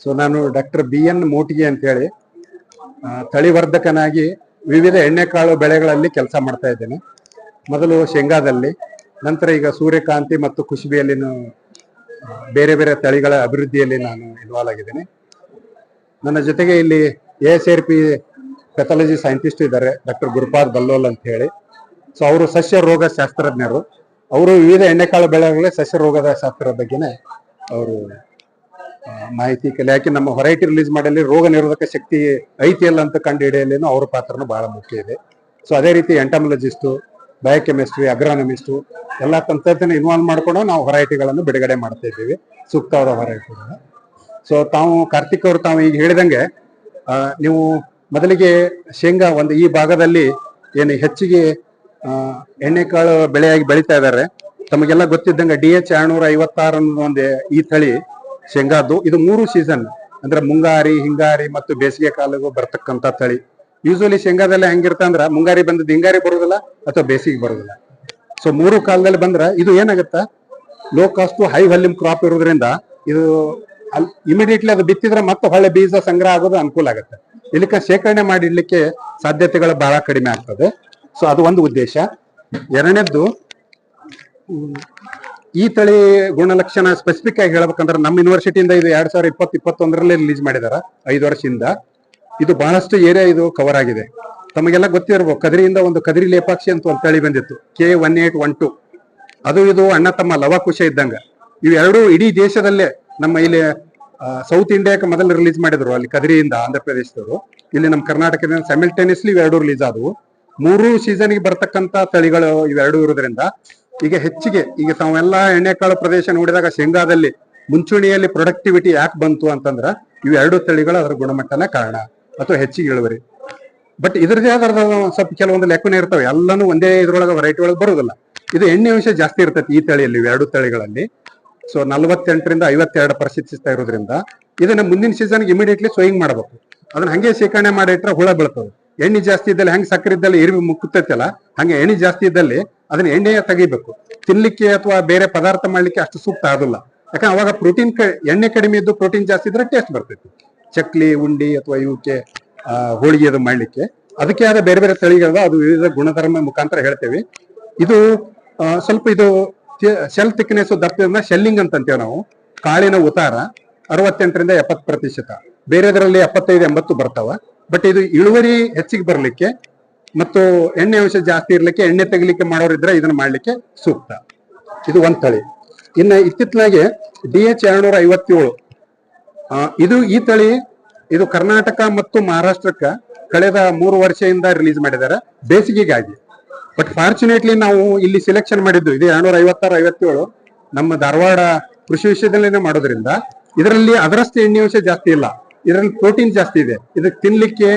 So ನಾನು doctor B N ಮೋಟಿಗೆ ಅಂತ ಹೇಳಿ ತಳಿವರ್ಧಕನಾಗಿ ವಿವಿಧ ಎಣ್ಣೆಕಾಳು ಬೆಳೆಗಳಲ್ಲಿ ಕೆಲಸ ಮಾಡ್ತಾ ಇದ್ದೇನೆ. ಮೊದಲು ಶೇಂಗಾದಲ್ಲಿ, ನಂತರ ಈಗ ಸೂರ್ಯಕಾಂತಿ ಮತ್ತು ಕುಸುಬಿಯಲ್ಲಿನ ಬೇರೆ ಬೇರೆ ತಳಿಗಳ ಅಭಿವೃದ್ಧಿಯಲ್ಲಿ ನಾನು ಇನ್ವಾಲ್ವ್ ಆಗಿದ್ದೇನೆ. ನನ್ನ ಜೊತೆಗೆ ಇಲ್ಲಿ A S R P pathology scientist ಇದ್ದಾರೆ ಡಾಕ್ಟರ್ ಗುರುಪಾದ್ ಬಲ್ಲೋಲ್ ಅಂತ ಹೇಳಿ ಸೊ ಅವರು ಸಸ್ಯ ರೋಗ ಶಾಸ್ತ್ರಜ್ಞರು. ಅವರು ವಿವಿಧ ಎಣ್ಣೆಕಾಳು ಬೆಳೆಗಳಲ್ಲಿ ಸಸ್ಯ ರೋಗದ ಶಾಸ್ತ್ರದ ಬಗ್ಗೆನೇ ಅವರು ಮಾಹಿತಿ ಕಲೆ ಯಾಕೆ ನಮ್ಮ ಹೊರೈಟಿ ರಿಲೀಸ್ ಮಾಡಲಿ ರೋಗ ನಿರೋಧಕ ಶಕ್ತಿ ಐತಿ ಅಲ್ಲ ಅಂತ ಕಂಡು ಹಿಡಿಯಲೇನು ಅವ್ರ ಪಾತ್ರನೂ ಬಹಳ ಮುಖ್ಯ ಇದೆ. ಸೊ ಅದೇ ರೀತಿ ಎಂಟಮಲಜಿಸ್ಟು ಬಯೋಕೆಮಿಸ್ಟ್ರಿ ಅಗ್ರಾನಮಿಸ್ಟು ಎಲ್ಲ ತಂತ್ರಜ್ಞಾನ ಇನ್ವಾಲ್ವ್ ಮಾಡ್ಕೊಂಡು ನಾವು ಹೊರೈಟಿಗಳನ್ನು ಬಿಡುಗಡೆ ಮಾಡ್ತಾ ಇದ್ದೀವಿ. ಸೂಕ್ತವಾದ ಹೊರೈಟಿಗಳನ್ನ ಸೊ ತಾವು ಕಾರ್ತಿಕ್ ಅವರು ತಾವು ಈಗ ಹೇಳಿದಂಗೆ ನೀವು ಮೊದಲಿಗೆ ಶೇಂಗಾ ಒಂದು ಈ ಭಾಗದಲ್ಲಿ ಏನು ಹೆಚ್ಚಿಗೆ ಎಣ್ಣೆ ಎಣ್ಣೆಕಾಳು ಬೆಳೆಯಾಗಿ ಬೆಳೀತಾ ಇದ್ದಾರೆ. ತಮಗೆಲ್ಲ ಗೊತ್ತಿದ್ದಂಗೆ ಡಿ ಎಚ್ ಎರಡ್ನೂರ ಐವತ್ತಾರು ಅನ್ನೋ ಒಂದು ಈ ತಳಿ ಶೇಂಗಾದ್ದು. ಇದು ಮೂರು ಸೀಸನ್ ಅಂದ್ರೆ ಮುಂಗಾರಿ, ಹಿಂಗಾರಿ ಮತ್ತು ಬೇಸಿಗೆ ಕಾಲಗೂ ಬರ್ತಕ್ಕಂತ ತಳಿ. ಯೂಶುವಲಿ ಶೇಂಗಾದಲ್ಲಿ ಹೆಂಗಿರ್ತ ಅಂದ್ರ ಮುಂಗಾರಿ ಬಂದದ್ದು ಹಿಂಗಾರಿ ಬರೋದಿಲ್ಲ ಅಥವಾ ಬೇಸಿಗೆ ಬರೋದಿಲ್ಲ. ಸೊ ಮೂರು ಕಾಲದಲ್ಲಿ ಬಂದ್ರ ಇದು ಏನಾಗುತ್ತೆ? Low cost high volume crop ಇರೋದ್ರಿಂದ ಇದು ಇಮಿಡಿಯೇಟ್ಲಿ ಅದು ಬಿತ್ತಿದ್ರೆ ಮತ್ತೆ ಹೊಳೆ ಬೀಜ ಸಂಗ್ರಹ ಆಗೋದು ಅನುಕೂಲ ಆಗುತ್ತೆ. ಇಲ್ಲಿಕ ಶೇಖರಣೆ ಮಾಡಿ ಇಡ್ಲಿಕ್ಕೆ ಸಾಧ್ಯತೆಗಳು ಬಹಳ ಕಡಿಮೆ ಆಗ್ತದೆ. ಸೊ ಅದು ಒಂದು ಉದ್ದೇಶ. ಎರಡನೇದ್ದು ಈ ತಳಿ ಗುಣಲಕ್ಷಣ ಸ್ಪೆಸಿಫಿಕ್ ಆಗಿ ಹೇಳ್ಬೇಕಂದ್ರೆ ನಮ್ಮ ಯೂನಿವರ್ಸಿಟಿಯಿಂದ ಇದು ಎರಡ್ ಸಾವಿರದ ಇಪ್ಪತ್ತು ಇಪ್ಪತ್ತೊಂದರಲ್ಲಿ ರಿಲೀಸ್ ಮಾಡಿದಾರ, ಐದು ವರ್ಷದಿಂದ. ಇದು ಬಹಳಷ್ಟು ಏರಿಯಾ ಇದು ಕವರ್ ಆಗಿದೆ. ತಮಗೆಲ್ಲ ಗೊತ್ತಿರ್ಬೇಕು, ಕದರಿಯಿಂದ ಒಂದು ಕದರಿ ಲೇಪಾಕ್ಷಿ ಅಂತ ಒಂದು ತಳಿ ಬಂದಿತ್ತು K one eight one two ಅದು ಇದು ಅಣ್ಣ ತಮ್ಮ ಲವಕುಶ ಇದ್ದಂಗ. ಇವೆರಡೂ ಇಡೀ ದೇಶದಲ್ಲೇ ನಮ್ಮ ಇಲ್ಲಿ ಸೌತ್ ಇಂಡಿಯಾಕ್ಕೆ ಮೊದಲು ರಿಲೀಸ್ ಮಾಡಿದ್ರು ಅಲ್ಲಿ ಕದರಿಯಿಂದ ಆಂಧ್ರ ಪ್ರದೇಶದವರು. ಇಲ್ಲಿ ನಮ್ಮ ಕರ್ನಾಟಕದಿಂದ ಸೈಮಿಲ್ಟೇನಿಯಸ್ಲಿ ಇವೆರಡು ರಿಲೀಸ್ ಆದವು. ಮೂರು ಸೀಸನ್ಗೆ ಬರ್ತಕ್ಕಂಥ ತಳಿಗಳು ಇವೆರಡು ಇರೋದ್ರಿಂದ ಈಗ ಹೆಚ್ಚಿಗೆ, ಈಗ ತಾವೆಲ್ಲ ಎಣ್ಣೆಕಾಳು ಪ್ರದೇಶ ನೋಡಿದಾಗ ಶೇಂಗಾದಲ್ಲಿ ಮುಂಚೂಣಿಯಲ್ಲಿ ಪ್ರೊಡಕ್ಟಿವಿಟಿ ಯಾಕೆ ಬಂತು ಅಂತಂದ್ರ ಎರಡು ತಳಿಗಳು ಅದರ ಗುಣಮಟ್ಟನ ಕಾರಣ ಅಥವಾ ಹೆಚ್ಚಿಗೆ ಇಳುವರಿ. ಬಟ್ ಇದ್ರದೇ ಆದ ಸ್ವಲ್ಪ ಕೆಲವೊಂದು ಲೆಕ್ಕನೇ ಇರ್ತವೆ, ಎಲ್ಲಾನು ಒಂದೇ ಇದ್ರೊಳಗೆ ವೆರೈಟಿ ಒಳಗೆ ಬರೋದಿಲ್ಲ. ಇದು ಎಣ್ಣೆ ಅಂಶ ಜಾಸ್ತಿ ಇರ್ತೈತಿ ಈ ತಳಿಯಲ್ಲಿ ಎರಡು ತಳಿಗಳಲ್ಲಿ. ಸೊ ನಲವತ್ತೆಂಟರಿಂದ ಐವತ್ತೆರಡು ಪರಿಸ್ಥಿತಿ ಇರೋದ್ರಿಂದ ಇದನ್ನ ಮುಂದಿನ ಸೀಸನ್ಗೆ ಇಮಿಡಿಯೇಟ್ಲಿ ಸೋಯಿಂಗ್ ಮಾಡಬೇಕು. ಅದನ್ನ ಹಂಗೆ ಶೇಖರಣೆ ಮಾಡಿ ಇಟ್ರೆ ಹುಳ ಬೀಳ್ತದೆ. ಎಣ್ಣೆ ಜಾಸ್ತಿ ಇದ್ದಲ್ಲಿ ಹೆಂಗೆ ಸಕ್ಕರೆ ಇದ್ದಲ್ಲಿ ಇರಿವಿ ಮುಕ್ಕುತ್ತೈತಲ್ಲ, ಹಂಗೆ ಎಣ್ಣೆ ಜಾಸ್ತಿ ಇದ್ದಲ್ಲಿ ಅದನ್ನ ಎಣ್ಣೆಯ ತೆಗಿಬೇಕು. ತಿನ್ಲಿಕ್ಕೆ ಅಥವಾ ಬೇರೆ ಪದಾರ್ಥ ಮಾಡ್ಲಿಕ್ಕೆ ಅಷ್ಟು ಸೂಕ್ತ ಆಗಲ್ಲ. ಯಾಕಂದ್ರೆ ಅವಾಗ ಪ್ರೋಟೀನ್ ಎಣ್ಣೆ ಕಡಿಮೆ ಇದ್ದು ಪ್ರೋಟೀನ್ ಜಾಸ್ತಿ ಇದ್ರೆ ಟೇಸ್ಟ್ ಬರ್ತೈತಿ. ಚಕ್ಲಿ, ಉಂಡಿ ಅಥವಾ ಇವಕ್ಕೆ ಹೋಳಿಗೆ ಅದು ಮಾಡ್ಲಿಕ್ಕೆ. ಅದಕ್ಕೆ ಆದ ಬೇರೆ ಬೇರೆ ತಳಿಗಳದ ಅದು ವಿವಿಧ ಗುಣಧರ್ಮ ಮುಖಾಂತರ ಹೇಳ್ತೇವೆ. ಇದು ಸ್ವಲ್ಪ ಇದು ಶೆಲ್ ಥಿಕ್ನೆಸ್ ದಪ್ಪದಿಂದ ಶೆಲ್ಲಿಂಗ್ ಅಂತ ಅಂತೀವಿ ನಾವು. ಕಾಳಿನ ಉತಾರ ಅರವತ್ತೆಂಟರಿಂದ ಎಪ್ಪತ್ತು ಪ್ರತಿಶತ. ಬೇರೆದರಲ್ಲಿ ಎಪ್ಪತ್ತೈದು, ಎಂಬತ್ತು ಬರ್ತಾವ. ಬಟ್ ಇದು ಇಳುವರಿ ಹೆಚ್ಚಿಗೆ ಬರ್ಲಿಕ್ಕೆ ಮತ್ತು ಎಣ್ಣೆ ಅಂಶ ಜಾಸ್ತಿ ಇರಲಿಕ್ಕೆ ಎಣ್ಣೆ ತೆಗಿಲಿಕ್ಕೆ ಮಾಡೋರಿದ್ರೆ ಇದನ್ನ ಮಾಡ್ಲಿಕ್ಕೆ ಸೂಕ್ತ. ಇದು ಒಂದ್ ತಳಿ. ಇನ್ನ ಇತ್ತಿತ್ತಲಾಗೆ ಡಿ ಎಚ್ ಎರಡ್ನೂರ ಐವತ್ತೇಳು ಇದು ಈ ತಳಿ, ಇದು ಕರ್ನಾಟಕ ಮತ್ತು ಮಹಾರಾಷ್ಟ್ರಕ್ಕ ಕಳೆದ ಮೂರು ವರ್ಷದಿಂದ ರಿಲೀಸ್ ಮಾಡಿದ್ದಾರೆ. ಬೇಸಿಗೆಗಾಗಿ. ಬಟ್ ಫಾರ್ಚುನೇಟ್ಲಿ ನಾವು ಇಲ್ಲಿ ಸೆಲೆಕ್ಷನ್ ಮಾಡಿದ್ದು, ಇದು ಎರಡ್ನೂರ ಐವತ್ತಾರು ಐವತ್ತೇಳು. ನಮ್ಮ ಧಾರವಾಡ ಕೃಷಿ ವಿಷಯದಲ್ಲೇನೆ ಮಾಡೋದ್ರಿಂದ. ಇದರಲ್ಲಿ ಅದರಷ್ಟು ಎಣ್ಣೆ ಅಂಶ ಜಾಸ್ತಿ ಇಲ್ಲ. ಇದರಲ್ಲಿ ಪ್ರೋಟೀನ್ ಜಾಸ್ತಿ ಇದೆ. ಇದಕ್ಕೆ ತಿನ್ಲಿಕ್ಕೆ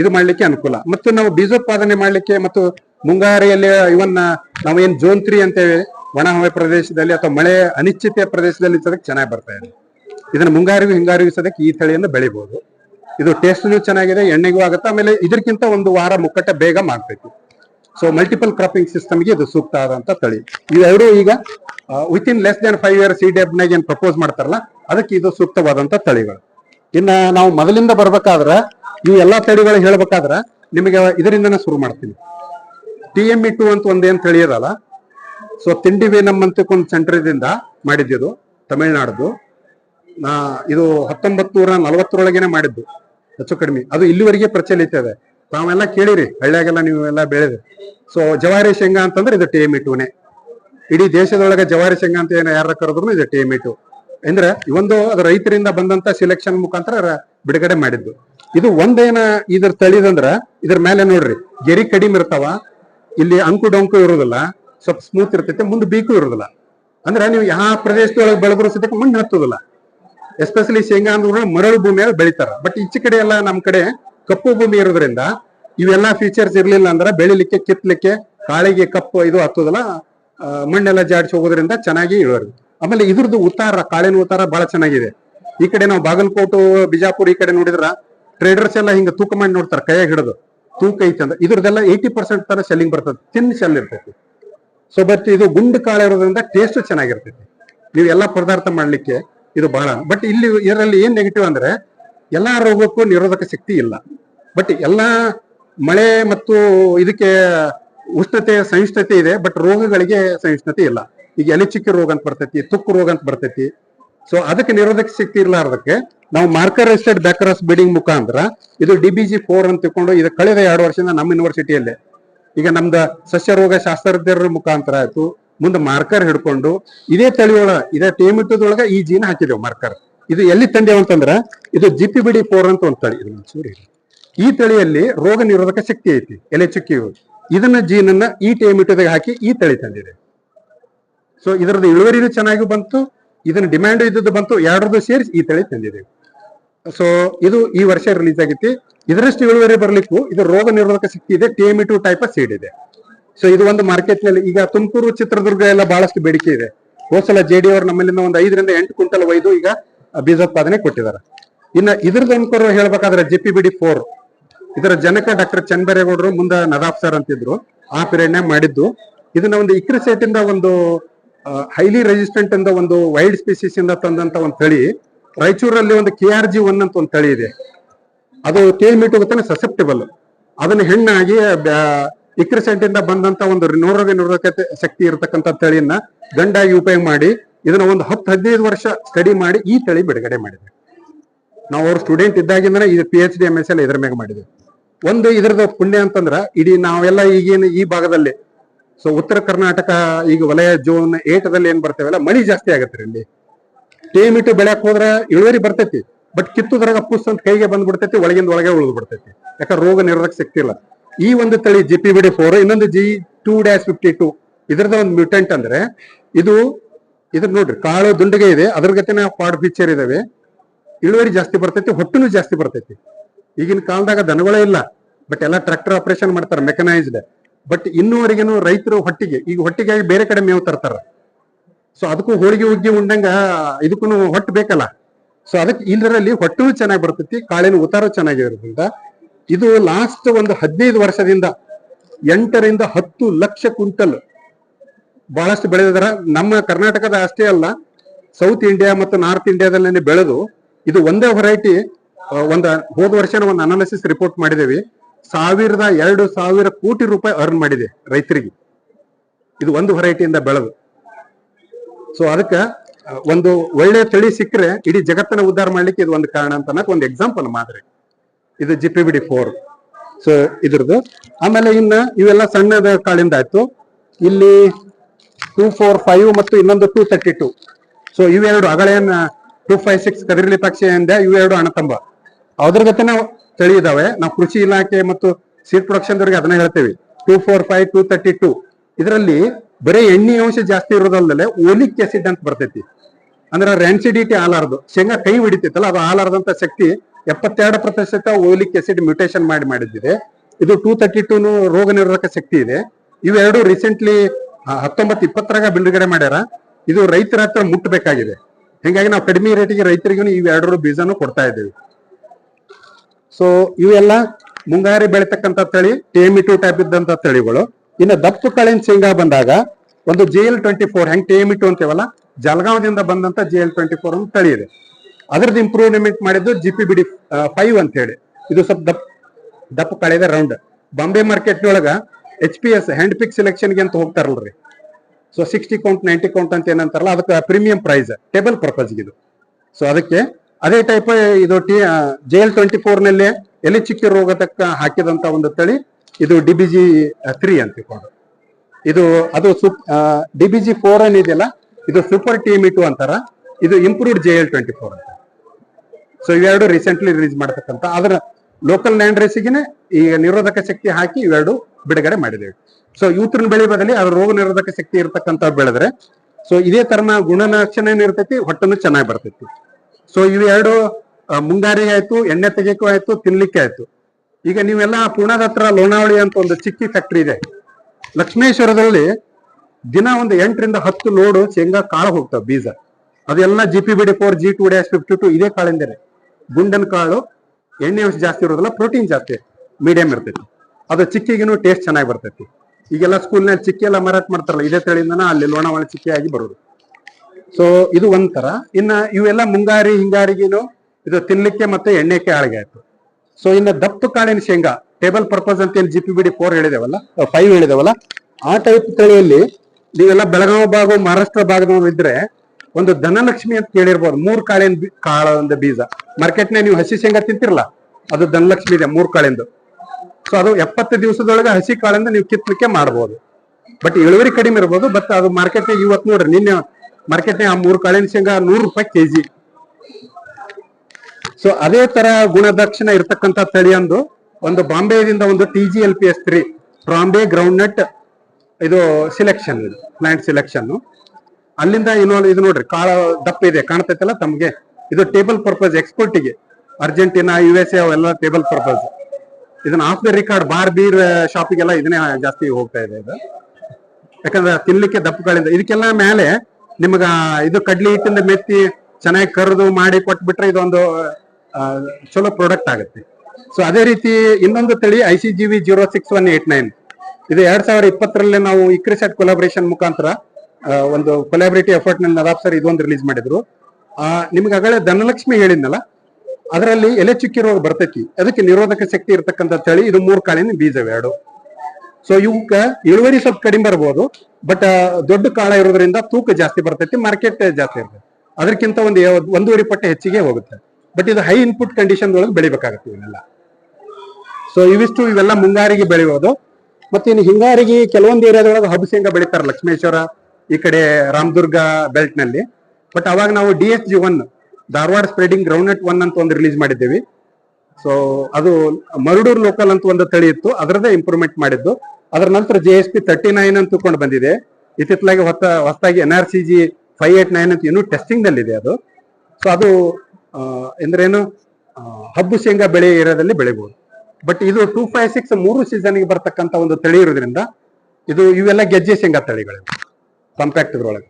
ಇದು ಮಾಡ್ಲಿಕ್ಕೆ ಅನುಕೂಲ. ಮತ್ತು ನಾವು ಬೀಜೋತ್ಪಾದನೆ ಮಾಡ್ಲಿಕ್ಕೆ ಮತ್ತು ಮುಂಗಾರಿಯಲ್ಲಿ ಇವನ್ ನಾವೇನ್ ಜೋನ್ ತ್ರೀ ಅಂತೇವೆ ಒಣ ಹವೆ ಪ್ರದೇಶದಲ್ಲಿ ಅಥವಾ ಮಳೆ ಅನಿಶ್ಚಿತ ಪ್ರದೇಶದಲ್ಲಿ ಸದಕ್ಕೆ ಚೆನ್ನಾಗಿ ಬರ್ತಾ ಇದೆ. ಇದನ್ನ ಮುಂಗಾರಿಗೂ ಹಿಂಗಾರಿಗೂ ಸದಕ್ಕೆ ಈ ತಳಿಯನ್ನು ಬೆಳಿಬಹುದು ಇದು ಟೇಸ್ಟ್ನು ಚೆನ್ನಾಗಿದೆ, ಎಣ್ಣೆಗೂ ಆಗುತ್ತೆ, ಆಮೇಲೆ ಇದಕ್ಕಿಂತ ಒಂದು ವಾರ ಮುಕ್ಕಟ್ಟ ಬೇಗ ಮಾಡ್ತೈತಿ ಸೊ ಮಲ್ಟಿಪಲ್ ಕ್ರಾಪಿಂಗ್ ಸಿಸ್ಟಮ್ಗೆ ಇದು ಸೂಕ್ತ ಆದಂತ ತಳಿ. ಇವೆರಡೂ ಈಗ within less than five year C ನಾಗ ಏನ್ ಪ್ರಪೋಸ್ ಮಾಡ್ತಾರಲ್ಲ, ಅದಕ್ಕೆ ಇದು ಸೂಕ್ತವಾದಂತ ತಳಿಗಳು. ಇನ್ನ ನಾವು ಮೊದಲಿಂದ ಬರ್ಬೇಕಾದ್ರ ನೀವು ಎಲ್ಲಾ ತಳಿಗಳು ಹೇಳ್ಬೇಕಾದ್ರ ನಿಮಗೆ ಇದರಿಂದನೇ ಶುರು ಮಾಡ್ತೀನಿ. ಟಿ ಎಂ ಇ ಟು ಅಂತ ಒಂದೇನ್ ತಳಿ ಸೊ ತಿಂಡಿ ವೇನಮ್ ಅಂತಕ್ಕೊಂದು ಒಂದು ಸೆಂಟರ್ದಿಂದ ಮಾಡಿದ್ದು ತಮಿಳ್ನಾಡದು. ನಾ, ಇದು ಹತ್ತೊಂಬತ್ತು ನೂರ ನಲವತ್ತರೊಳಗೇನೆ ಮಾಡಿದ್ದು, ಹೆಚ್ಚು ಕಡಿಮೆ. ಅದು ಇಲ್ಲಿವರೆಗೆ ಪ್ರಚಲಿತ ಇದೆ. ತಾವೆಲ್ಲ ಕೇಳಿರಿ, ಹಳ್ಳಿಯಾಗೆಲ್ಲ ನೀವು ಎಲ್ಲ ಬೆಳೆದ್ರಿ ಸೊ ಜವಾರಿ ಶೇಂಗಾ ಅಂತಂದ್ರೆ ಇದು ಟಿ ಎಂ ಟೂನೆ. ಇಡೀ ದೇಶದೊಳಗೆ ಜವಾರಿ ಶೇಂಗಾ ಅಂತ ಏನು ಯಾರ ಕರೆದ್ರು ಇದು ಟಿ ಎಂ ಟು. ಅಂದ್ರೆ ಇವೊಂದು ಅದು ರೈತರಿಂದ ಬಂದಂತ ಸಿಲೆಕ್ಷನ್ ಮುಖಾಂತರ ಬಿಡುಗಡೆ ಮಾಡಿದ್ದು. ಇದು ಒಂದೇನ ಇದ್ರ ತಳಿದಂದ್ರ ಇದ್ರ ಮೇಲೆ ನೋಡ್ರಿ ಗೆರಿ ಕಡಿಮೆ ಇರ್ತಾವ, ಇಲ್ಲಿ ಅಂಕು ಡೊಂಕು ಇರೋದಿಲ್ಲ, ಸ್ವಲ್ಪ ಸ್ಮೂತ್ ಇರ್ತೈತೆ, ಮುಂದೆ ಬೀಕು ಇರೋದಿಲ್ಲ. ಅಂದ್ರೆ ನೀವು ಯಾವ ಪ್ರದೇಶದೊಳಗೆ ಬೆಳೆದ್ರು ಸದ್ಯಕ್ಕೆ ಮಣ್ಣು ಹತ್ತೋದಿಲ್ಲ. ಎಸ್ಪೆಷಲಿ ಶೇಂಗಾ ಅಂದ್ರೆ ಮರಳು ಭೂಮಿಯಲ್ಲಿ ಬೆಳಿತಾರ. ಬಟ್ ಈಚೆ ಕಡೆ ಎಲ್ಲ ನಮ್ ಕಡೆ ಕಪ್ಪು ಭೂಮಿ ಇರೋದ್ರಿಂದ ಇವೆಲ್ಲ ಫೀಚರ್ಸ್ ಇರ್ಲಿಲ್ಲ ಅಂದ್ರೆ ಬೆಳಿಲಿಕ್ಕೆ ಕಿತ್ಲಿಕ್ಕೆ ಕಾಳಿಗೆ ಕಪ್ಪು ಇದು ಹತ್ತೋದಿಲ್ಲ ಮಣ್ಣೆಲ್ಲ ಜಾಡ್ಸಿ ಹೋಗೋದ್ರಿಂದ ಚೆನ್ನಾಗಿ ಇಳುವರಿ. ಆಮೇಲೆ ಇದ್ರದ್ದು ಉತ್ತಾರ, ಕಾಳಿನ ಉತ್ತಾರ ಬಹಳ ಚೆನ್ನಾಗಿದೆ. ಈ ಕಡೆ ನಾವು ಬಾಗಲಕೋಟು, ಬಿಜಾಪುರ ಈ ಕಡೆ ನೋಡಿದ್ರ ಟ್ರೇಡರ್ಸ್ ಎಲ್ಲ ಹಿಂಗ ತೂಕ ಮಾಡಿ ನೋಡ್ತಾರ, ಕೈಯಾಗ ಹಿಡಿದು. ತೂಕ ಐತೆ ಅಂದ್ರೆ ಇದ್ರದ್ದೆಲ್ಲ ಏಯ್ಟಿ ಪರ್ಸೆಂಟ್ ತರ ಶೆಲ್ಲಿಂಗ್ ಬರ್ತದೆ. ತಿನ್ ಶೆಲ್ ಇರ್ತೈತಿ. ಸೊ ಬಟ್ ಇದು ಗುಂಡು ಕಾಳು ಇರೋದ್ರಿಂದ ಟೇಸ್ಟ್ ಚೆನ್ನಾಗಿರ್ತೈತಿ. ನೀವು ಎಲ್ಲಾ ಪದಾರ್ಥ ಮಾಡ್ಲಿಕ್ಕೆ ಇದು ಬಹಳ. ಬಟ್ ಇಲ್ಲಿ ಇದರಲ್ಲಿ ಏನ್ ನೆಗೆಟಿವ್ ಅಂದ್ರೆ ಎಲ್ಲಾ ರೋಗಕ್ಕೂ ನಿರೋಧಕ ಶಕ್ತಿ ಇಲ್ಲ. ಬಟ್ ಎಲ್ಲಾ ಮಳೆ ಮತ್ತು ಇದಕ್ಕೆ ಉಷ್ಣತೆ, ಸಹಿಷ್ಣುತೆ ಇದೆ. ಬಟ್ ರೋಗಗಳಿಗೆ ಸಹಿಷ್ಣುತೆ ಇಲ್ಲ. ಈಗ ಎಲೆಚುಕ್ಕಿ ರೋಗ ಅಂತ ಬರ್ತೈತಿ, ತುಕ್ಕು ರೋಗ ಅಂತ ಬರ್ತೈತಿ. ಸೊ ಅದಕ್ಕೆ ನಿರೋಧಕ ಶಕ್ತಿ ಇರ್ಲಾರ್ದಕ್ಕೆ ನಾವು ಮಾರ್ಕರ್ ರೆಸ್ಟೆಡ್ ಬ್ಯಾಕರಸ್ ಬಿಲ್ಡಿಂಗ್ ಮುಖಾಂತರ ಇದು ಡಿ ಬಿ ಜಿ ಫೋರ್ ಅಂತ ತಿಳ್ಕೊಂಡು ಇದು ಕಳೆದ ಎರಡು ವರ್ಷದಿಂದ ನಮ್ಮ ಯೂನಿವರ್ಸಿಟಿಯಲ್ಲೇ ಈಗ ನಮ್ದು ಸಸ್ಯ ರೋಗ ಶಾಸ್ತ್ರಜ್ಞರ ಮುಖಾಂತರ ಆಯ್ತು. ಮುಂದೆ ಮಾರ್ಕರ್ ಹಿಡ್ಕೊಂಡು ಇದೇ ತಳಿಯೊಳ ಇದೇ ಟೇಮಿಟದೊಳಗ ಈ ಜೀನ್ ಹಾಕಿದೆವು ಮಾರ್ಕರ್ ಇದು ಎಲ್ಲಿ ತಂದೇವು ಅಂತಂದ್ರ ಇದು ಜಿಪಿ ಬಿಡಿ ಫೋರ್ ಅಂತ ಒಂದು ತಳಿ. ಇರ್ಲಿ. ಈ ತಳಿಯಲ್ಲಿ ರೋಗ ನಿರೋಧಕ ಶಕ್ತಿ ಐತಿ, ಎಲೆ ಚುಕ್ಕಿ ಇದನ್ನ ಜೀನನ್ನ ಈ ಟೇಮಿಟದಾಗ ಹಾಕಿ ಈ ತಳಿ ತಂದಿದೆ. ಸೊ ಇದರದ್ದು ಇಳುವರಿನೂ ಚೆನ್ನಾಗಿ ಬಂತು, ಇದನ್ನ ಡಿಮ್ಯಾಂಡ್ ಇದ್ದದ್ದು ಬಂತು, ಎರಡರದ್ದು ಸೇರಿಸಿ ಈ ತಳಿ ತಂದಿದ್ದೇವೆ. ಸೊ ಇದು ಈ ವರ್ಷ ರಿಲೀಸ್ ಆಗೈತಿ ಇದರಷ್ಟು ಇಳುವರಿ ಬರ್ಲಿಕ್ಕೂ, ಇದು ರೋಗ ನಿರೋಧಕ ಶಕ್ತಿ ಇದೆ ಟೇಮಿಟು ಟೈಪ್ ಸೀಡ್ ಇದೆ. ಸೊ ಇದು ಒಂದು ಮಾರ್ಕೆಟ್ನಲ್ಲಿ, ಈಗ ತುಮಕೂರು, ಚಿತ್ರದುರ್ಗ ಎಲ್ಲ ಬಹಳಷ್ಟು ಬೇಡಿಕೆ ಇದೆ. ಹೋದ್ಸಲ ಜೆ ಡಿ ಅವರು ನಮ್ಮಲ್ಲಿಂದ ಒಂದು ಐದರಿಂದ ಎಂಟು ಕ್ವಿಂಟಲ್ ಒಯ್ದು ಈಗ ಬೀಜೋತ್ಪಾದನೆ ಕೊಟ್ಟಿದ್ದಾರೆ. ಇನ್ನ ಇದ್ರದ್ದು ಅನ್ಕೋರು ಹೇಳ್ಬೇಕಾದ್ರೆ ಜಿ ಪಿ ಬಿಡಿ ಫೋರ್ ಇದರ ಜನಕ ಡಾಕ್ಟರ್ ಚನ್ನಬೈರೇಗೌಡರು, ಮುಂದೆ ನದಾಫ್ ಸರ್ ಅಂತಿದ್ರು, ಆ ಪ್ರೇರಣೆ ಮಾಡಿದ್ದು. ಇದನ್ನ ಒಂದು ಇಕ್ರಿ ಸೇಟಿಂದ ಒಂದು ಹೈಲಿ ರೆಸಿಸ್ಟೆಂಟ್ ಅಂತ ಒಂದು ವೈಲ್ಡ್ ಸ್ಪೀಸೀಸ್ ಇಂದ ತಂದಂತ ಒಂದು ತಳಿ, ರಾಯಚೂರಲ್ಲಿ ಒಂದು ಕೆ ಆರ್ ಜಿ ಒನ್ ಅಂತ ಒಂದು ತಳಿ ಇದೆ. ಅದು ತೇಲ್ ಹೋಗುತ್ತೆ ಸಸೆಪ್ಟಿಬಲ್ ಅದನ್ನ ಹೆಣ್ಣಾಗಿ ಇಕ್ರಿಸೆಂಟ್ ಇಂದ ಬಂದಂತ ಒಂದು ರೋಗ ನಿರೋಧಕತೆ ಶಕ್ತಿ ಇರತಕ್ಕಂತ ತಳಿಯನ್ನ ಗಂಡಾಗಿ ಉಪಯೋಗ ಮಾಡಿ, ಇದನ್ನ ಒಂದು ಹತ್ತು ಹದಿನೈದು ವರ್ಷ ಸ್ಟಡಿ ಮಾಡಿ ಈ ತಳಿ ಬಿಡುಗಡೆ ಮಾಡಿದೆ. ನಾವು ಅವ್ರ ಸ್ಟೂಡೆಂಟ್ ಇದ್ದಾಗಿಂದನೇ ಇದು P H D M S L ಇದ್ರ ಮ್ಯಾಗ ಮಾಡಿದ್ವಿ ಒಂದು ಇದ್ರದ ಪುಣ್ಯ ಅಂತಂದ್ರ, ಇಡೀ ನಾವೆಲ್ಲ ಈಗೇನು ಈ ಭಾಗದಲ್ಲಿ ಸೊ ಉತ್ತರ ಕರ್ನಾಟಕ ಈಗ ವಲಯ ಜೋನ್ ಏಟದಲ್ಲಿ ಏನ್ ಬರ್ತೇವಲ್ಲ ಮಳಿ ಜಾಸ್ತಿ ಆಗತ್ತೆ ಇಲ್ಲಿ. ಇಟ್ಟು ಬೆಳೆ ಹೋದ್ರ ಇಳುವರಿ ಬರ್ತೈತಿ ಬಟ್ ಕಿತ್ತುದ್ರಾಗ ಪುಸ್ ಅಂತ ಕೈಗೆ ಬಂದ್ಬಿಡ್ತೈತಿ, ಒಳಗಿಂದ ಒಳಗೆ ಉಳಿದು ಬಿಡ್ತೈತಿ ಯಾಕಂದ್ರೆ ರೋಗ ನಿರೋಧಕ ಶಕ್ತಿ ಇಲ್ಲ. ಈ ಒಂದು ತಳಿ G P B D four ಇನ್ನೊಂದು G two dash fifty two ಇದ್ರದ್ದು ಒಂದು ಮ್ಯೂಟೆಂಟ್ ಅಂದ್ರೆ, ಇದು ಇದ್ರ ನೋಡ್ರಿ, ಕಾಳು ದುಂಡಿಗೆ ಇದೆ ಅದ್ರ ಗತಿನ ಪಾಡ್ ಫೀಚರ್ ಇದಾವೆ. ಇಳುವರಿ ಜಾಸ್ತಿ ಬರ್ತೈತಿ, ಹೊಟ್ಟುನು ಜಾಸ್ತಿ ಬರ್ತೈತಿ. ಈಗಿನ ಕಾಲದಾಗ ದನಗಳೇ ಇಲ್ಲ ಬಟ್ ಎಲ್ಲ ಟ್ರ್ಯಾಕ್ಟರ್ ಆಪರೇಷನ್ ಮಾಡ್ತಾರೆ ಮೆಕನೈಸ್ಡ್ ಬಟ್ ಇನ್ನೂವರೆಗೇನು ರೈತರು ಹೊಟ್ಟಿಗೆ, ಈಗ ಹೊಟ್ಟಿಗಾಗಿ ಬೇರೆ ಕಡೆ ಮೇವು ತರ್ತಾರ. ಸೊ ಅದಕ್ಕೂ ಹೋಳಿಗೆ ಹುಗ್ಗಿ ಉಂಡಂಗ ಇದಕ್ಕೂ ಹೊಟ್ಟು ಬೇಕಲ್ಲ. ಸೊ ಅದಕ್ಕೆ ಇದರಲ್ಲಿ ಹೊಟ್ಟು ಚೆನ್ನಾಗಿ ಬರ್ತೈತಿ, ಕಾಳಿನ ಉತ್ತಾರ ಚೆನ್ನಾಗಿರೋದ್ರಿಂದ ಇದು ಲಾಸ್ಟ್ ಒಂದು ಹದಿನೈದು ವರ್ಷದಿಂದ ಎಂಟರಿಂದ ಹತ್ತು ಲಕ್ಷ ಕ್ವಿಂಟಲ್ ಬಹಳಷ್ಟು ಬೆಳೆದಿದ್ದಾರೆ ನಮ್ಮ ಕರ್ನಾಟಕದ ಅಷ್ಟೇ ಅಲ್ಲ ಸೌತ್ ಇಂಡಿಯಾ ಮತ್ತು ನಾರ್ತ್ ಇಂಡಿಯಾದಲ್ಲಿ ಬೆಳೆದು ಇದು ಒಂದೇ ವೆರೈಟಿ ಒಂದು ಹೋದ ವರ್ಷ ಒಂದು ಅನಾಲಿಸಿಸ್ ರಿಪೋರ್ಟ್ ಮಾಡಿದೇವಿ. ಸಾವಿರದ ಎರಡು ಸಾವಿರ ಕೋಟಿ ರೂಪಾಯಿ ಅರ್ನ್ ಮಾಡಿದೆ ರೈತರಿಗೆ. ಇದು ಒಂದು ವೆರೈಟಿಯಿಂದ ಬೆಳೆದು. ಸೊ ಅದಕ್ಕೆ ಒಂದು ಒಳ್ಳೆ ತಳಿ ಸಿಕ್ಕರೆ ಇಡೀ ಜಗತ್ತನ್ನ ಉದ್ಧಾರ ಮಾಡ್ಲಿಕ್ಕೆ ಇದು ಒಂದು ಕಾರಣ ಅಂತ ಅನ್ನಕ್ಕೆ ಒಂದು ಎಕ್ಸಾಂಪಲ್ ಮಾದರಿ ಇದು G P B D four so ಇದ್ರದ್ದು. ಆಮೇಲೆ ಇನ್ನ ಇವೆಲ್ಲ ಸಣ್ಣದ ಕಾಳಿಂದ ಆಯ್ತು. ಇಲ್ಲಿ ಟೂ ಫೋರ್ ಫೈವ್ ಮತ್ತು ಇನ್ನೊಂದು ಟೂ ತರ್ಟಿ ಟೂ ಸೊ ಇವೆರಡು ಅಗಳೇನ ಟೂ ಫೈವ್ ಸಿಕ್ಸ್ ಕದಿರ್ಲಿ ಪಕ್ಷಿ ಇವೆರಡು ಅಣ್ಣತಂಬ ಅದ್ರ ಜೊತೆ ನಾವು ತಳಿ ಇದಾವೆ ನಾವು ಕೃಷಿ ಇಲಾಖೆ ಮತ್ತು ಸೀಡ್ ಪ್ರೊಡಕ್ಷನ್ ದವರಿಗೆ ಅದನ್ನ ಹೇಳ್ತೇವೆ. Two four five two thirty two ಇದರಲ್ಲಿ ಬರೀ ಎಣ್ಣೆ ಅಂಶ ಜಾಸ್ತಿ ಇರೋದಲ್ಲದೆ ಓಲಿಕ್ ಆಸಿಡ್ ಅಂತ ಬರ್ತೈತಿ. ಅಂದ್ರೆ ರ್ಯಾನ್ಸಿಡಿಟಿ ಆಲಾರದು. ಶೇಂಗಾ ಕೈ ಹಿಡಿತೈತಲ್ಲ, ಅದು ಆಲಾರದಂತ ಶಕ್ತಿ ಎಪ್ಪತ್ತೆರಡು ಪ್ರತಿಶತ ಓಲಿಕ್ ಆಸಿಡ್ ಮ್ಯೂಟೇಶನ್ ಮಾಡಿ ಮಾಡಿದ್ದಿದೆ. ಇದು ಟೂ ತರ್ಟಿ ಟೂನು ರೋಗ ನಿರೋಧಕ ಶಕ್ತಿ ಇದೆ. ಇವೆರಡು ರೀಸೆಂಟ್ಲಿ ಹತ್ತೊಂಬತ್ತು ಇಪ್ಪತ್ತರಾಗ ಬಿಡುಗಡೆ ಮಾಡ್ಯಾರ. ಇದು ರೈತರ ಹತ್ರ ಮುಟ್ಟಬೇಕಾಗಿದೆ ಹಿಂಗಾಗಿ ನಾವು ಕಡಿಮೆ ರೇಟಿಗೆ ರೈತರಿಗೂ ಇವೆರಡರ ಬೀಜನೂ ಕೊಡ್ತಾ ಇದ್ದೀವಿ. ಸೊ ಇವೆಲ್ಲ ಮುಂಗಾರಿ ಬೆಳಿತಕ್ಕಂತ ತಳಿ ಟೇಮಿಟು ಟೈಪ್ ಇದ್ದಂತ ತಳಿಗಳು. ಇನ್ನು ದಪ್ಪು ಕಾಳಿನ ಶೇಂಗಾ ಬಂದಾಗ, ಒಂದು ಜೆ ಎಲ್ ಟ್ವೆಂಟಿ ಫೋರ್ ಹೆಂಗ್ ಟೇಮಿಟು ಅಂತೀವಲ್ಲ, ಜಲಗಾಂವದಿಂದ ಬಂದಂತ ಜೆ ಎಲ್ ಟ್ವೆಂಟಿ ಫೋರ್ ಅಂತ ತಳಿ ಇದೆ. ಅದ್ರದ್ದು ಇಂಪ್ರೂವ್ಮೆಂಟ್ ಮಾಡಿದ್ದು ಜಿ ಪಿ ಬಿಡಿ ಫೈವ್ ಅಂತ ಹೇಳಿ. ಇದು ಸ್ವಲ್ಪ ದಪ್ಪ ದಪ್ಪ ಕಾಳಿದೆ ರೌಂಡ್ ಬಾಂಬೆ ಮಾರ್ಕೆಟ್ ಒಳಗ H P S hand pick ಸೆಲೆಕ್ಷನ್ಗೆ ಅಂತ ಹೋಗ್ತಾರಲ್ರಿ. So sixty count ninety count ಅಂತ ಏನಂತಾರಲ್ಲ, ಅದಕ್ಕೆ ಪ್ರೀಮಿಯಂ ಪ್ರೈಸ್ ಟೇಬಲ್ ಪರ್ಪಸ್ ಇದು. ಸೊ ಅದಕ್ಕೆ ಅದೇ ಟೈಪ್ ಇದು ಟಿ ಜೆ ಎಲ್ ಟ್ವೆಂಟಿ ಫೋರ್ನಲ್ಲಿ ಎಲೆ ಚಿಕ್ಕಿ ರೋಗದಕ್ಕ ಹಾಕಿದಂತ ಒಂದು ತಳಿ ಇದು ಡಿ ಬಿ ಜಿ ತ್ರೀ ಅಂತ ಇದು, ಅದು ಸೂಪ್ ಡಿ ಬಿ ಜಿ ಫೋರ್ ಏನಿದೆಯಲ್ಲ, ಇದು ಸೂಪರ್ ಟಿ ಟು ಅಂತಾರ, ಇದು improved J L twenty four ಅಂತ. ಸೊ ಇವೆರಡು ರೀಸೆಂಟ್ಲಿ ರಿಲೀಸ್ ಮಾಡತಕ್ಕಂತ ಅದರ ಲೋಕಲ್ ಲ್ಯಾಂಡ್ ರೇಸಿಗೆ ಈಗ ನಿರೋಧಕ ಶಕ್ತಿ ಹಾಕಿ ಇವೆರಡು ಬಿಡುಗಡೆ ಮಾಡಿದ್ದೇವೆ ಸೊ ಯೂತ್ರನ್ ಬೆಳೆ ಬದಲಿ ಅದ್ರ ರೋಗ ನಿರೋಧಕ ಶಕ್ತಿ ಇರತಕ್ಕಂತ ಬೆಳೆದ್ರೆ ಸೊ ಇದೇ ತರನ ಗುಣಲಕ್ಷಣ ಏನಿರ್ತೈತಿ ಹೊಟ್ಟನು ಚೆನ್ನಾಗಿ ಬರ್ತೈತಿ. ಸೊ ಇವೆರಡು ಮುಂಗಾರಿಗೆ ಆಯ್ತು, ಎಣ್ಣೆ ತೆಗಿಯಕ್ಕೂ ಆಯ್ತು, ತಿನ್ಲಿಕ್ಕೆ ಆಯ್ತು. ಈಗ ನೀವೆಲ್ಲ ಪುಣದ ಹತ್ರ ಲೋನಾವಳಿ ಅಂತ ಒಂದು ಚಿಕ್ಕಿ ಫ್ಯಾಕ್ಟ್ರಿ ಇದೆ. ಲಕ್ಷ್ಮೇಶ್ವರದಲ್ಲಿ ದಿನ ಒಂದು ಎಂಟರಿಂದ ಹತ್ತು ಲೋಡು ಶೇಂಗಾ ಕಾಳು ಹೋಗ್ತಾವ, ಬೀಜ. ಅದೆಲ್ಲ G P B D four G two dash fifty two ಇದೇ ಕಾಳಿಂದೇನೆ. ಗುಂಡನ್ ಕಾಳು, ಎಣ್ಣೆ ಅಂಶ ಜಾಸ್ತಿ ಇರೋದಿಲ್ಲ ಪ್ರೋಟೀನ್ ಜಾಸ್ತಿ ಮೀಡಿಯಂ ಇರ್ತೈತಿ. ಅದು ಚಿಕ್ಕಿಗಿನೂ ಟೇಸ್ಟ್ ಚೆನ್ನಾಗಿ ಬರ್ತೈತಿ. ಈಗೆಲ್ಲ ಸ್ಕೂಲ್ನಲ್ಲಿ ಚಿಕ್ಕಿ ಎಲ್ಲ ಮಾರಾಟ ಮಾಡ್ತಾರಲ್ಲ, ಇದೇ ತಳಿಯಿಂದನ ಅಲ್ಲಿ ಲೋಣಾವಳಿ ಚಿಕ್ಕಿ ಆಗಿ ಬರೋದು. ಸೊ ಇದು ಒಂಥರ. ಇನ್ನ ಇವೆಲ್ಲ ಮುಂಗಾರಿ ಹಿಂಗಾರಿಗೇನು ಇದು ತಿನ್ಲಿಕ್ಕೆ ಮತ್ತೆ ಎಣ್ಣೆಕ್ಕೆ ಆಯ್ತು. ಸೊ ಇನ್ನ ದಪ್ಪ ಕಾಳಿನ ಶೇಂಗಾ ಟೇಬಲ್ ಪರ್ಪಸ್ ಅಂತ ಏನು G P B D four ಹೇಳಿದೇವಲ್ಲ? Five ಹೇಳಿದೇವಲ್ಲ? ಆ ಟೈಪ್ ತಳಿಯಲ್ಲಿ ನೀವೆಲ್ಲ ಬೆಳಗಾವಿ ಭಾಗ, ಮಹಾರಾಷ್ಟ್ರ ಭಾಗದವರು ಇದ್ರೆ ಒಂದು ಧನಲಕ್ಷ್ಮಿ ಅಂತ ಕೇಳಿರ್ಬೋದು. ಮೂರ್ ಕಾಳಿನ ಕಾಳ ಒಂದು ಬೀಜ. ಮಾರ್ಕೆಟ್ನ ನೀವು ಹಸಿ ಶೇಂಗಾ ತಿಂತಿರಲ್ಲ ಅದು ಧನಲಕ್ಷ್ಮಿ ಇದೆ ಮೂರ್ ಕಾಳಿಂದು. ಸೊ ಅದು ಎಪ್ಪತ್ತು ದಿವಸದೊಳಗೆ ಹಸಿ ಕಾಳಿಂದ ನೀವು ಕಿತ್ಲಿಕ್ಕೆ ಮಾಡ್ಬೋದು. ಬಟ್ ಇಳುವರಿ ಕಡಿಮೆ ಇರ್ಬೋದು. ಬಟ್ ಅದು ಮಾರ್ಕೆಟ್ ಇವತ್ತು ನೋಡ್ರಿ, ನಿನ್ನೆ ಮಾರ್ಕೆಟ್ನಾಗ ಆ ಮೂರು ಕಾಳಿನ ಶೇಂಗಾ ನೂರು ರೂಪಾಯಿ ಕೆಜಿ. ಸೊ ಅದೇ ತರ ಗುಣದಕ್ಷಿಣ ಇರತಕ್ಕಂತ ಅಂದು ಒಂದು ಬಾಂಬೆದಿಂದ ಒಂದು T G L P S three Bombay groundnut ಇದು ಸಿಲೆಕ್ಷನ್ ಪ್ಲಾಂಟ್ ಸಿಲೆಕ್ಷನ್ ಅಲ್ಲಿಂದ ಇನ್ನೊಂದು ಇದು ನೋಡ್ರಿ, ಕಾಳ ದಪ್ಪ ಇದೆ, ಕಾಣ್ತೈತಲ್ಲ ತಮ್ಗೆ? ಇದು ಟೇಬಲ್ ಪರ್ಪಸ್ ಎಕ್ಸ್ಪೋರ್ಟಿಗೆ ಅರ್ಜೆಂಟೀನಾ ಯು ಎಸ್ ಎ ಅವೆಲ್ಲ ಟೇಬಲ್ ಪರ್ಪಸ್ ಇದನ್ನ off the record bar beer ಶಾಪಿಗೆಲ್ಲ ಇದನ್ನೇ ಜಾಸ್ತಿ ಹೋಗ್ತಾ ಇದೆ ಇದು. ಯಾಕಂದ್ರೆ ತಿನ್ಲಿಕ್ಕೆ ದಪ್ಪಗಳಿಂದ ಇದಕ್ಕೆಲ್ಲ ಮೇಲೆ ನಿಮಗ ಇದು ಕಡ್ಲಿ ಹಿಟ್ಟಿಂದ ಮೆತ್ತಿ ಚೆನ್ನಾಗಿ ಕರೆದು ಮಾಡಿ ಕೊಟ್ಬಿಟ್ರೆ ಇದೊಂದು ಚಲೋ ಪ್ರಾಡಕ್ಟ್ ಆಗುತ್ತೆ. ಸೊ ಅದೇ ರೀತಿ ಇನ್ನೊಂದು ತಳಿ I C G V zero six one eight nine ಇದು ಎರಡ್ ಸಾವಿರ ಇಪ್ಪತ್ತರಲ್ಲಿ ನಾವು ಇಕ್ರಿಸೆಟ್ ಕೊಲಾಬ್ರೇಷನ್ ಮುಖಾಂತರ ಒಂದು ಕೊಲಾಬ್ರೇಟಿ ಎಫರ್ಟ್ನಲ್ಲಿ ನದಾಬ್ ಸರ್ ಇದೊಂದು ರಿಲೀಸ್ ಮಾಡಿದ್ರು. ನಿಮ್ಗೆ ಆಗಲೇ ಧನಲಕ್ಷ್ಮಿ ಹೇಳಿದ್ನಲ್ಲ, ಅದರಲ್ಲಿ ಎಲೆ ಚುಕ್ಕಿ ರೋಗ ಬರ್ತೈತಿ. ಅದಕ್ಕೆ ನಿರೋಧಕ ಶಕ್ತಿ ಇರತಕ್ಕಂಥ ತಳಿ, ಇದು ಮೂರು ಕಾಳಿನ ಬೀಜ ಎರಡು. ಸೊ ಇವಕ್ಕ ಇಳುವರಿ ಸ್ವಲ್ಪ ಕಡಿಮೆ ಬರ್ಬೋದು ಬಟ್ ದೊಡ್ಡ ಕಾಳ ಇರೋದ್ರಿಂದ ತೂಕ ಜಾಸ್ತಿ ಬರ್ತೈತಿ ಮಾರ್ಕೆಟ್ ಜಾಸ್ತಿ ಇರ್ತೈತಿ. ಅದಕ್ಕಿಂತ ಒಂದು ಒಂದೂವರೆ ಪಟ್ಟು ಹೆಚ್ಚಿಗೆ ಹೋಗುತ್ತೆ. ಬಟ್ ಇದು ಹೈ ಇನ್ಪುಟ್ ಕಂಡೀಷನ್ ಒಳಗೆ ಬೆಳಿಬೇಕಾಗತ್ತೆ ಇವನ್ನೆಲ್ಲ ಸೊ ಇವಿಷ್ಟು ಇವೆಲ್ಲ ಮುಂಗಾರಿಗೆ ಬೆಳೆಯೋದು. ಮತ್ತೆ ಇನ್ನು ಹಿಂಗಾರಿಗೆ ಕೆಲವೊಂದು ಏರಿಯಾದೊಳಗೆ ಹಬ್ಬ ಶೇಂಗಾ ಬೆಳಿತಾರೆ, ಲಕ್ಷ್ಮೇಶ್ವರ, ಈ ಕಡೆ ರಾಮದುರ್ಗ ಬೆಲ್ಟ್ನಲ್ಲಿ. ಬಟ್ ಅವಾಗ ನಾವು D S G one Dharwad spreading groundnut one ಅಂತ ಒಂದು ರಿಲೀಸ್ ಮಾಡಿದ್ದೀವಿ. ಸೊ ಅದು ಮರುಡೂರ್ ಲೋಕಲ್ ಅಂತ ಒಂದು ತಳಿ ಇತ್ತು. ಅದರದೇ ಇಂಪ್ರೂವ್ಮೆಂಟ್ ಮಾಡಿದ್ದು. ಅದರ ನಂತರ J S P thirty nine ಅಂತ ತಗೊಂಡು ಬಂದಿದೆ. ಇತ್ತಿತ್ತಲಾಗಿ ಹೊತ್ತ ಹೊಸದಾಗಿ N R C G five eight nine ಅಂತ ಇನ್ನೂ ಟೆಸ್ಟಿಂಗ್ ನಲ್ಲಿದೆ ಅದು. ಸೊ ಅದು ಎಂದ್ರೇನು ಹಬ್ಬು ಶೇಂಗಾ ಬೆಳೆ ಏರಿಯಾದಲ್ಲಿ ಬೆಳಿಬಹುದು ಬಟ್ ಇದು ಟೂ ಫೈವ್ ಸಿಕ್ಸ್ ಮೂರು ಸೀಸನ್ಗೆ ಬರ್ತಕ್ಕಂಥ ಒಂದು ತಳಿ ಇರೋದ್ರಿಂದ ಇದು ಇವೆಲ್ಲ ಗೆಜ್ಜೆ ಶೇಂಗಾ ತಳಿಗಳು. ಕಾಂಪ್ಯಾಕ್ಟ್ ಇದ್ರೊಳಗೆ.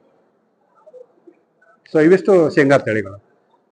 ಸೊ ಇವಿಷ್ಟು ಶೇಂಗಾ ತಳಿಗಳು.